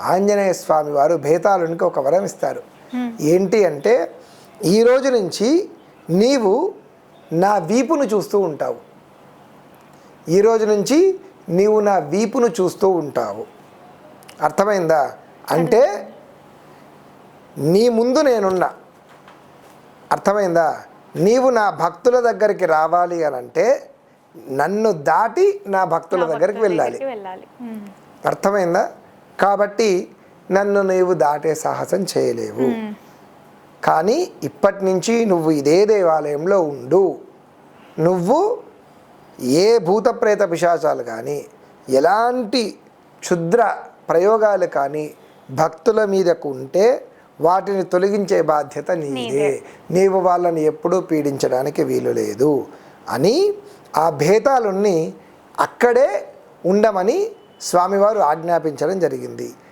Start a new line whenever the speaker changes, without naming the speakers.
ఆంజనేయ స్వామి వారు భేతాళునికి ఒక వరం ఇస్తారు. ఏంటి అంటే ఈ రోజు నుంచి నీవు నా వీపును చూస్తూ ఉంటావు. ఈ రోజు నుంచి నీవు నా వీపును చూస్తూ ఉంటావు. అర్థమైందా? అంటే నీ ముందు నేనున్నా. అర్థమైందా? నీవు నా భక్తుల దగ్గరికి రావాలి అని అంటే నన్ను దాటి నా భక్తుల దగ్గరికి వెళ్ళాలి. అర్థమైందా? కాబట్టి నన్ను నీవు దాటే సాహసం చేయలేవు. కానీ ఇప్పటి నుంచి నువ్వు ఇదే దేవాలయంలో ఉండు. నువ్వు ఏ భూత ప్రేత పిశాచాలు కానీ ఎలాంటి క్షుద్ర ప్రయోగాలు కానీ భక్తుల మీదకు ఉంటే వాటిని తొలగించే బాధ్యత నీదే. నీవు వాళ్ళని ఎప్పుడూ పీడించడానికి వీలు లేదు. అని ఆ భేతాలుని అక్కడే ఉండమని స్వామివారు ఆజ్ఞాపించడం జరిగింది.